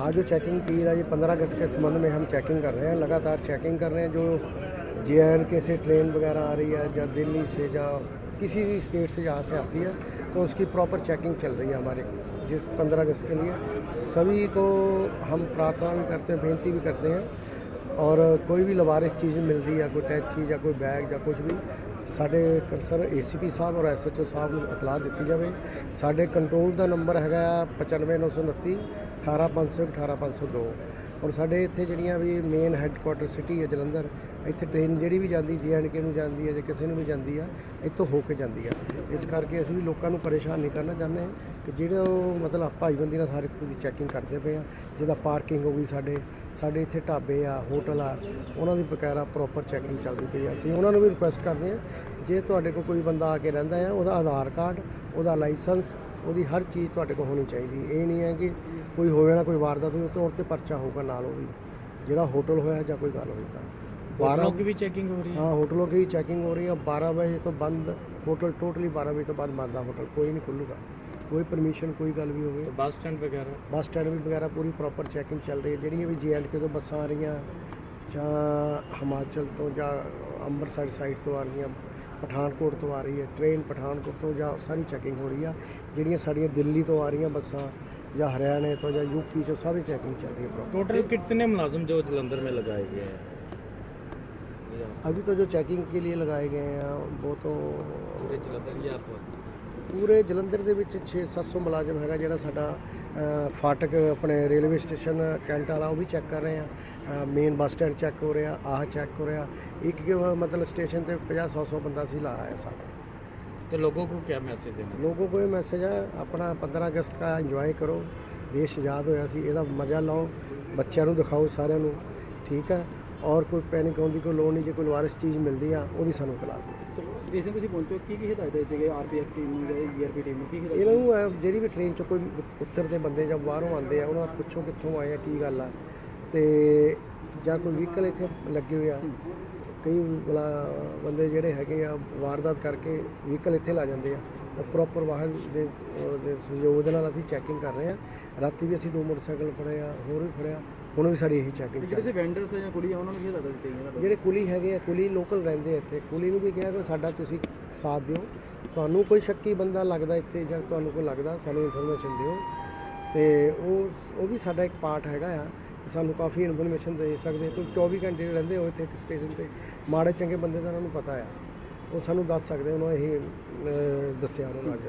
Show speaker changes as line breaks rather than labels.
आज जो चेकिंग की रहा है ये पंद्रह अगस्त के संबंध में हम चेकिंग कर रहे हैं लगातार चेकिंग कर रहे हैं जो जे एंड के से ट्रेन वगैरह आ रही है या दिल्ली से या किसी भी स्टेट से जहाँ से आती है तो उसकी प्रॉपर चेकिंग चल रही है हमारे जिस पंद्रह अगस्त के लिए सभी को हम प्रार्थना भी करते हैं बेनती भी करते हैं और कोई भी लवारिस चीज़ मिल रही है कोई टैच चीज़ या कोई बैग ਜਾਂ ਕੁਝ ਵੀ ਸਾਡੇ ਕੰਸਰ ਏਸੀਪੀ ਸਾਹਿਬ ਔਰ ਐਸਐਚਓ ਸਾਹਿਬ ਨੂੰ ਇਤਲਾਹ ਦਿੱਤੀ ਜਾਵੇ ਸਾਡੇ ਕੰਟਰੋਲ ਦਾ ਨੰਬਰ ਹੈਗਾ 95929 18500 18502 ਔਰ ਸਾਡੇ ਇੱਥੇ ਜਿਹੜੀਆਂ ਵੀ ਮੇਨ ਹੈੱਡਕੁਆਟਰ ਸਿਟੀ ਹੈ ਜਲੰਧਰ, ਇੱਥੇ ਟ੍ਰੇਨ ਜਿਹੜੀ ਵੀ ਜਾਂਦੀ ਜੇ ਐਂਡ ਕੇ ਨੂੰ ਜਾਂਦੀ ਹੈ ਜੇ ਕਿਸੇ ਨੂੰ ਵੀ ਜਾਂਦੀ ਆ, ਇੱਥੋਂ ਹੋ ਕੇ ਜਾਂਦੀ ਆ। ਇਸ ਕਰਕੇ ਅਸੀਂ ਵੀ ਲੋਕਾਂ ਨੂੰ ਪਰੇਸ਼ਾਨ ਨਹੀਂ ਕਰਨਾ ਚਾਹੁੰਦੇ ਕਿ ਜਿਹੜੇ ਉਹ ਮਤਲਬ ਭਾਈਬੰਦੀ ਨਾਲ ਸਾਰੇ ਕੁਝ ਦੀ ਚੈਕਿੰਗ ਕਰਦੇ ਪਏ ਆ, ਜਿਹਦਾ ਪਾਰਕਿੰਗ ਹੋ ਗਈ ਸਾਡੇ ਸਾਡੇ ਇੱਥੇ ਢਾਬੇ ਆ ਹੋਟਲ ਆ, ਉਹਨਾਂ ਦੀ ਬਕਾਇਦਾ ਪ੍ਰੋਪਰ ਚੈਕਿੰਗ ਚੱਲਦੀ ਪਈ ਆ। ਅਸੀਂ ਉਹਨਾਂ ਨੂੰ ਵੀ ਰਿਕੁਐਸਟ ਕਰਦੇ ਆ ਜੇ ਤੁਹਾਡੇ ਕੋਲ ਕੋਈ ਬੰਦਾ ਆ ਕੇ ਰਹਿੰਦਾ ਆ, ਉਹਦਾ ਆਧਾਰ ਕਾਰਡ, ਉਹਦਾ ਲਾਇਸੈਂਸ ਉਹਦੀ ਹਰ ਚੀਜ਼ ਤੁਹਾਡੇ ਕੋਲ ਹੋਣੀ ਚਾਹੀਦੀ। ਇਹ ਨਹੀਂ ਹੈ ਕਿ ਕੋਈ ਹੋਵੇ ਨਾ ਕੋਈ ਵਾਰਦਾਤ ਹੋਵੇ ਤਾਂ ਤੇ ਪਰਚਾ ਹੋਊਗਾ ਨਾਲ ਉਹ ਵੀ। ਜਿਹੜਾ ਹੋਟਲ ਹੋਇਆ ਜਾਂ ਕੋਈ ਗੱਲ ਹੋਈ ਤਾਂ। 12
ਲੋਕ ਵੀ ਚੈਕਿੰਗ ਹੋ
ਰਹੀ ਹੈ? ਹਾਂ ਹੋਟਲੋਂ ਕੀ ਚੈਕਿੰਗ ਹੋ ਰਹੀ ਹੈ। 12 ਵਜੇ ਤੋਂ ਬੰਦ ਹੋਟਲ ਟੋਟਲੀ 12 ਵਜੇ ਤੋਂ ਬਾਅਦ ਬੰਦ ਆ ਹੋਟਲ ਕੋਈ ਨਹੀਂ ਖੁੱਲੂਗਾ। ਕੋਈ ਪਰਮਿਸ਼ਨ ਕੋਈ ਗੱਲ ਵੀ
ਹੋਵੇ। ਬੱਸ ਸਟੈਂਡ ਵਗੈਰਾ?
ਬੱਸ ਸਟੈਂਡ ਵੀ ਵਗੈਰਾ ਪੂਰੀ ਪ੍ਰੋਪਰ ਚੈਕਿੰਗ ਚੱਲ ਰਹੀ ਹੈ। ਜਿਹੜੀਆਂ ਵੀ ਜੀਐਨਕੇ ਤੋਂ ਬੱਸਾਂ ਆ ਰਹੀਆਂ ਜਾਂ ਹਿਮਾਚਲ ਤੋਂ ਜਾਂ ਅੰਮ੍ਰਿਤਸਰ ਸਾਈਡ ਤੋਂ ਆ ਰਹੀਆਂ ਪਠਾਨਕੋਟ ਤੋਂ ਆ ਰਹੀ ਹੈ। ਟ੍ਰੇਨ ਪਠਾਨਕੋਟ ਤੋਂ ਜਾਂ ਸਾਰੀ ਚੈਕਿੰਗ ਹੋ ਰਹੀ ਆ। ਜਿਹੜੀਆਂ ਸਾਡੀਆਂ ਦਿੱਲੀ ਤੋਂ ਆ ਰਹੀਆਂ ਬੱਸਾਂ ਜਾਂ ਹਰਿਆਣੇ ਤੋਂ ਜਾਂ ਯੂਪੀ ਤੋਂ ਸਾਰੀ ਚੈਕਿੰਗ ਚੱਲ रही है प्रॉपर
टोटल कितने मुलाजिम जो जलंधर में लगाए गए हैं
अभी तो जो चेकिंग के लिए लगाए गए हैं वो तो
पूरे जलंधर या तो
ਪੂਰੇ ਜਲੰਧਰ ਦੇ ਵਿੱਚ 6-700 ਮੁਲਾਜ਼ਮ ਹੈਗਾ ਜਿਹੜਾ ਸਾਡਾ ਅ, ਫਾਟਕ ਆਪਣੇ ਰੇਲਵੇ ਸਟੇਸ਼ਨ ਕੈਂਟ ਵਾਲਾ ਉਹ ਵੀ ਚੈੱਕ ਕਰ ਰਹੇ ਆ ਮੇਨ ਬੱਸ ਸਟੈਂਡ ਚੈੱਕ ਹੋ ਰਿਹਾ ਆਹ ਚੈੱਕ ਹੋ ਰਿਹਾ ਇੱਕ ਇੱਕ ਮਤਲਬ ਸਟੇਸ਼ਨ ਤੇ 50-100 ਬੰਦਾ ਸੀ ਲਾਇਆ ਹੈ ਸਾਡਾ
तो लोगों को क्या मैसेज देना
ਲੋਗੋ ਕੋ ਇਹ ਮੈਸੇਜ ਹੈ ਆਪਣਾ 15 ਅਗਸਤ ਦਾ ਇੰਜੋਏ ਕਰੋ ਦੇਸ਼ ਆਜ਼ਾਦ ਹੋਇਆ ਸੀ ਇਹਦਾ ਮਜ਼ਾ ਲਓ ਬੱਚਿਆਂ ਨੂੰ ਦਿਖਾਓ ਸਾਰਿਆਂ ਨੂੰ ਠੀਕ ਹੈ ਔਰ ਕੋਈ ਪੈਨਿਕ ਹੋਣ ਦੀ ਕੋਈ ਲੋੜ ਨਹੀਂ ਜੇ ਕੋਈ ਵਾਰਿਸ ਚੀਜ਼ ਮਿਲਦੀ ਆ ਉਹਦੀ ਸਾਨੂੰ ਇਤਲਾਹ ਦਿਓ
ਸਟੇਸ਼ਨ ਤੁਸੀਂ ਪਹੁੰਚੋ ਕੀ ਕੀ ਹਦਾਇਤਾਂ ਦਿੱਤੀ ਗਈ ਆਰਪੀਐਫ ਟੀਮ ਨੂੰ ਜਾਂ ਜੀਆਰਪੀ ਟੀਮ ਨੂੰ ਕੀ ਹਦਾਇਤਾਂ
ਇਹਨਾਂ ਨੂੰ ਅਹ, ਜਿਹੜੀ ਵੀ ਟ੍ਰੇਨ 'ਚ ਕੋਈ ਉਤਰਦੇ ਬੰਦੇ ਜਾਂ ਬਾਹਰੋਂ ਆਉਂਦੇ ਆ ਉਹਨਾਂ ਦਾ ਪੁੱਛੋ ਕਿੱਥੋਂ ਆਏ ਆ ਕੀ ਗੱਲ ਆ ਤੇ ਜਾਂ ਕੋਈ ਵਹੀਕਲ ਇੱਥੇ ਲੱਗੇ ਹੋਏ ਆ ਕਈ ਬਲਾ ਬੰਦੇ ਜਿਹੜੇ ਹੈਗੇ ਆ ਵਾਰਦਾਤ ਕਰਕੇ ਵਹੀਕਲ ਇੱਥੇ ਲਾ ਜਾਂਦੇ ਆ। ਪ੍ਰੋਪਰ ਵਾਹਨ ਦੇ ਉਹਦੇ ਸਹਿਯੋਗ ਦੇ ਨਾਲ ਅਸੀਂ ਚੈਕਿੰਗ ਕਰ ਰਹੇ ਆ। ਰਾਤੀ ਵੀ ਅਸੀਂ ਦੋ ਮੋਟਰਸਾਈਕਲ ਫੜੇ ਆ ਹੋਰ ਵੀ ਫੜਿਆ ਹੁਣ ਵੀ ਸਾਡੀ ਇਹੀ ਚੈਕਿੰਗ ਚੱਲ
ਜਿਹੜੇ ਵੈਂਡਰਸ ਜਾਂ ਕੁੜੀਆਂ ਉਹਨਾਂ ਨੂੰ ਕੀ ਦਿੱਤੀਆਂ ਗਈਆਂ
ਜਿਹੜੇ ਕੁਲੀ ਹੈਗੇ ਆ ਕੁਲੀ ਲੋਕਲ ਰਹਿੰਦੇ ਆ ਇੱਥੇ। ਕੁਲੀ ਨੂੰ ਵੀ ਕਿਹਾ ਕਿ ਸਾਡਾ ਤੁਸੀਂ ਸਾਥ ਦਿਓ। ਤੁਹਾਨੂੰ ਕੋਈ ਸ਼ੱਕੀ ਬੰਦਾ ਲੱਗਦਾ ਇੱਥੇ ਜਾਂ ਤੁਹਾਨੂੰ ਕੋਈ ਲੱਗਦਾ ਸਾਨੂੰ ਇਨਫੋਰਮੇਸ਼ਨ ਦਿਓ। ਤੇ ਉਹ ਉਹ ਵੀ ਸਾਡਾ ਇੱਕ ਪਾਰਟ ਹੈਗਾ ਆ। ਸਾਨੂੰ ਕਾਫੀ ਇਨਫੋਰਮੇਸ਼ਨ ਦੇ ਸਕਦੇ ਕੋਈ 24 ਘੰਟੇ ਰਹਿੰਦੇ ਹੋ ਇੱਥੇ ਸਟੇਸ਼ਨ ਤੇ। ਮਾੜੇ ਚੰਗੇ ਬੰਦੇ ਦਾ ਉਹਨਾਂ ਨੂੰ ਪਤਾ ਆ। ਉਹ ਸਾਨੂੰ ਦੱਸ ਸਕਦੇ ਉਹਨਾਂ ਇਹ ਦੱਸਿਆ ਉਹਨਾਂ ਨੂੰ ਅੱਜ